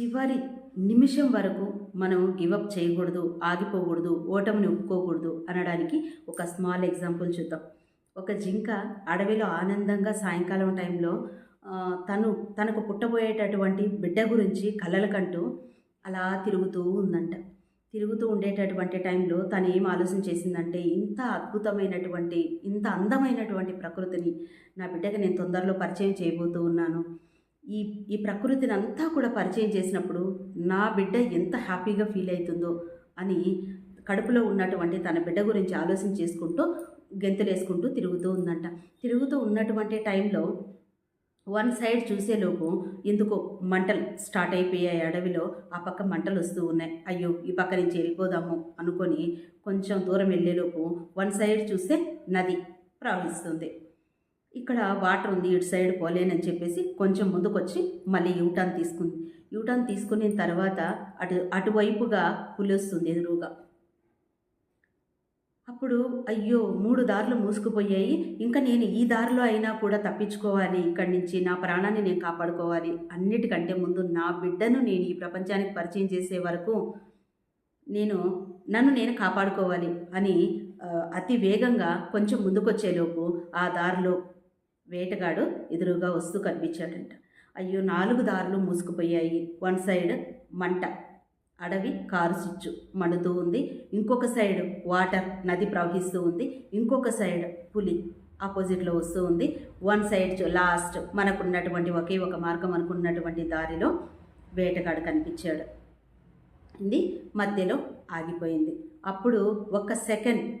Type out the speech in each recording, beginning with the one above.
చివరి నిమిషం వరకు మనం గివప్ చేయకూడదు ఆగిపోకూడదు ఓటమిని ఒప్పుకోకూడదు అనడానికి ఒక స్మాల్ ఎగ్జాంపుల్ చూద్దాం. ఒక జింక అడవిలో ఆనందంగా సాయంకాలం టైంలో తను తనకు పుట్టబోయేటటువంటి బిడ్డ గురించి కలలకంటూ అలా తిరుగుతూ ఉందంట. తిరుగుతూ ఉండేటటువంటి టైంలో తను ఏం ఆలోచన చేసిందంటే ఇంత అద్భుతమైనటువంటి ఇంత అందమైనటువంటి ప్రకృతిని నా బిడ్డకి నేను తొందరలో పరిచయం చేయబోతూ ఉన్నాను. ఈ ఈ ప్రకృతిని అంతా కూడా పరిచయం చేసినప్పుడు నా బిడ్డ ఎంత హ్యాపీగా ఫీల్ అవుతుందో అని కడుపులో ఉన్నటువంటి తన బిడ్డ గురించి ఆలోచన చేసుకుంటూ గెంతులేసుకుంటూ తిరుగుతూ ఉందంట. తిరుగుతూ ఉన్నటువంటి టైంలో వన్ సైడ్ చూసేలోపు ఎందుకో మంటలు స్టార్ట్ అయిపోయాయి అడవిలో ఆ పక్క మంటలు వస్తూ ఉన్నాయి. అయ్యో ఈ పక్క నుంచి వెళ్ళిపోదాము అనుకొని కొంచెం దూరం వెళ్ళేలోపు వన్ సైడ్ చూస్తే నది ప్రవహిస్తుంది. ఇక్కడ వాటర్ ఉంది ఇటు సైడ్ పోలేనని చెప్పేసి కొంచెం ముందుకొచ్చి మళ్ళీ యూటర్న్ తీసుకుంది. యూటర్న్ తీసుకున్న తర్వాత అటు అటువైపుగా కులిస్తుంది ఎదురుగా. అప్పుడు అయ్యో మూడు దారులు మూసుకుపోయాయి. ఇంకా నేను ఈ దారిలో అయినా కూడా తప్పించుకోవాలి. ఇక్కడి నుంచి నా ప్రాణాన్ని నేను కాపాడుకోవాలి. అన్నిటికంటే ముందు నా బిడ్డను నేను ఈ ప్రపంచానికి పరిచయం చేసే వరకు నేను నన్ను నేను కాపాడుకోవాలి అని అతి వేగంగా కొంచెం ముందుకొచ్చేలోపు ఆ దారిలో వేటగాడు ఎదురుగా వస్తూ కనిపించాడంట. అయ్యో నాలుగు దారులు మూసుకుపోయాయి. వన్ సైడ్ మంట అడవి కారు స్విచ్చు మండుతూ ఉంది. ఇంకొక సైడ్ వాటర్ నది ప్రవహిస్తూ ఉంది. ఇంకొక సైడ్ పులి ఆపోజిట్లో వస్తూ ఉంది. వన్ సైడ్ చూ- లాస్ట్ మనకున్నటువంటి ఒకే ఒక మార్గం అనుకున్నటువంటి దారిలో వేటగాడు కనిపించాడు. ఇది మధ్యలో ఆగిపోయింది. అప్పుడు ఒక్క సెకండ్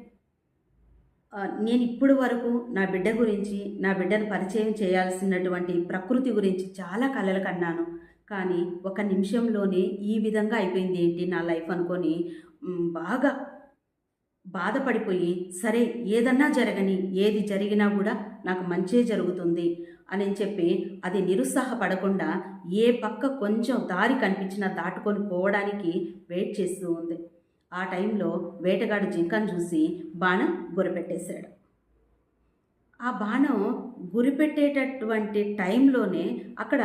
నేను ఇప్పుడు వరకు నా బిడ్డ గురించి నా బిడ్డను పరిచయం చేయాల్సినటువంటి ప్రకృతి గురించి చాలా కలలు కన్నాను. కానీ ఒక నిమిషంలోనే ఈ విధంగా అయిపోయింది ఏంటి నా లైఫ్ అనుకొని బాగా బాధపడిపోయి సరే ఏదన్నా జరగని ఏది జరిగినా కూడా నాకు మంచే జరుగుతుంది అని చెప్పి అది నిరుత్సాహపడకుండా ఏ పక్క కొంచెం దారి కనిపించినా దాటుకొని పోవడానికి వెయిట్ చేస్తూ ఉంది. ఆ టైంలో వేటగాడు జింకను చూసి బాణం గురిపెట్టేశాడు. ఆ బాణం గురిపెట్టేటటువంటి టైంలోనే అక్కడ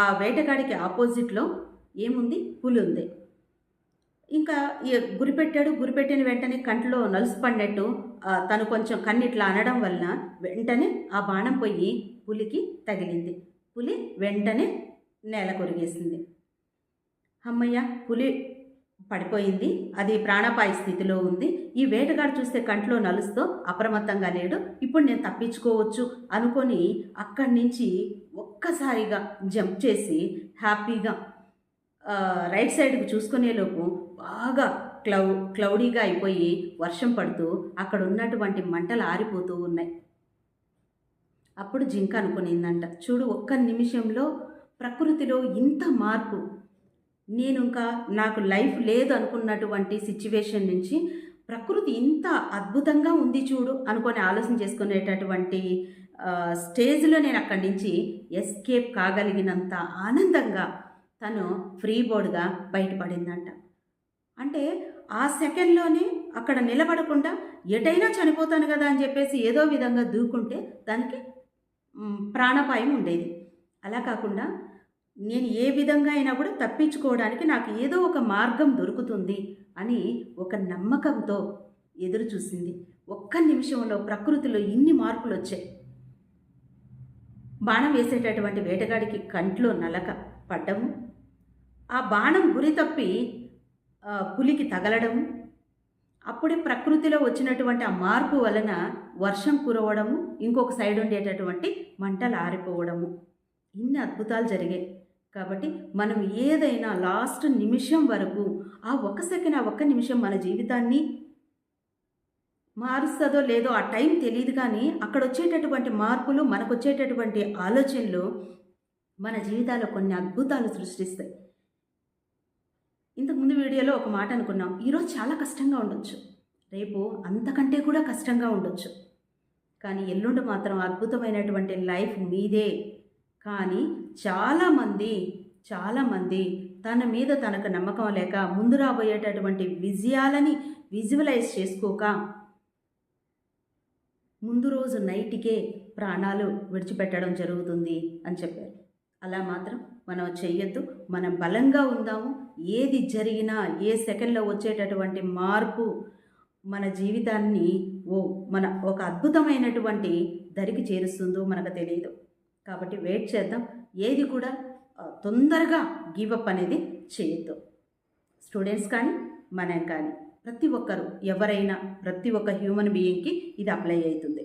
ఆ వేటగాడికి ఆపోజిట్లో ఏముంది? పులి ఉంది ఇంకా గురిపెట్టాడు గురిపెట్టిన వెంటనే కంట్లో నలుసు పడినట్టు తను కొంచెం కన్నిట్లా అనడం వలన వెంటనే ఆ బాణం పోయి పులికి తగిలింది. పులి వెంటనే నేల కొరిగేసింది. అమ్మయ్య పులి పడిపోయింది. అది ప్రాణాపాయ స్థితిలో ఉంది. ఈ వేటగాడు చూస్తే కంట్లో నలుస్తూ అప్రమత్తంగా లేడు. ఇప్పుడు నేను తప్పించుకోవచ్చు అనుకొని అక్కడి నుంచి ఒక్కసారిగా జంప్ చేసి హ్యాపీగా రైట్ సైడ్కి చూసుకునేలోపు బాగా క్లౌ క్లౌడీగా అయిపోయి వర్షం పడుతూ అక్కడ ఉన్నటువంటి మంటలు ఆరిపోతూ ఉన్నాయి. అప్పుడు జింక అనుకునిందంట. చూడు ఒక్క నిమిషంలో ప్రకృతిలో ఇంత మార్పు నేను ఇంకా నాకు లైఫ్ లేదు అనుకున్నటువంటి సిచ్యువేషన్ నుంచి ప్రకృతి ఇంత అద్భుతంగా ఉంది చూడు అనుకొని ఆలోచన చేసుకునేటటువంటి స్టేజ్లో నేను అక్కడి నుంచి ఎస్కేప్ కాగలిగినంత ఆనందంగా తను ఫ్రీ బోర్డ్గా బయటపడిందంట. అంటే ఆ సెకండ్లోనే అక్కడ నిలబడకుండా ఎటైనా చనిపోతాను కదా అని చెప్పేసి ఏదో విధంగా దూకుంటే దానికి ప్రాణపాయం ప్రాణాపాయం ఉండేది. అలా కాకుండా నేను ఏ విధంగా అయినా కూడా తప్పించుకోవడానికి నాకు ఏదో ఒక మార్గం దొరుకుతుంది అని ఒక నమ్మకంతో ఎదురు చూసింది. ఒక్క నిమిషంలో ప్రకృతిలో ఇన్ని మార్పులు వచ్చాయి. బాణం వేసేటటువంటి వేటగాడికి కంట్లో నలక పడ్డము. ఆ బాణం గురి తప్పి పులికి తగలడము. అప్పుడే ప్రకృతిలో వచ్చినటువంటి ఆ మార్పు వలన వర్షం కురవడము ఇంకొక సైడ్ ఉండేటటువంటి మంటలు ఆరిపోవడము. ఇన్ని అద్భుతాలు జరిగాయి. కాబట్టి మనం ఏదైనా లాస్ట్ నిమిషం వరకు ఆ ఒక్క సెకండ్ ఆ ఒక్క నిమిషం మన జీవితాన్ని మారుస్తుందో లేదో ఆ టైం తెలియదు కానీ అక్కడ వచ్చేటటువంటి మార్పులు మనకు వచ్చేటటువంటి ఆలోచనలు మన జీవితాల్లో కొన్ని అద్భుతాలు సృష్టిస్తాయి. ఇంతకుముందు వీడియోలో ఒక మాట అనుకున్నాం ఈరోజు చాలా కష్టంగా ఉండొచ్చు. రేపు అంతకంటే కూడా కష్టంగా ఉండొచ్చు. కానీ ఎల్లుండి మాత్రం అద్భుతమైనటువంటి లైఫ్ మీదే. కానీ చాలామంది చాలామంది తన మీద తనకు నమ్మకం లేక ముందు రాబోయేటటువంటి విజయాలని విజువలైజ్ చేసుకోక ముందు రోజు నైట్కే ప్రాణాలు విడిచిపెట్టడం జరుగుతుంది అని చెప్పారు. అలా మాత్రం మనం చెయ్యొద్దు మనం బలంగా ఉందాము. ఏది జరిగినా ఏ సెకండ్లో వచ్చేటటువంటి మార్పు మన జీవితాన్ని ఓ మన ఒక అద్భుతమైనటువంటి దరికి చేరుస్తుందో మనకు తెలియదు. కాబట్టి వెయిట్ చేద్దాం. ఏది కూడా తొందరగా గివప్ అనేది చేయొద్దు. స్టూడెంట్స్ కానీ మనం కానీ ప్రతి ఒక్కరు ఎవరైనా ప్రతి ఒక్క హ్యూమన్ బీయింగ్కి ఇది అప్లై అవుతుంది.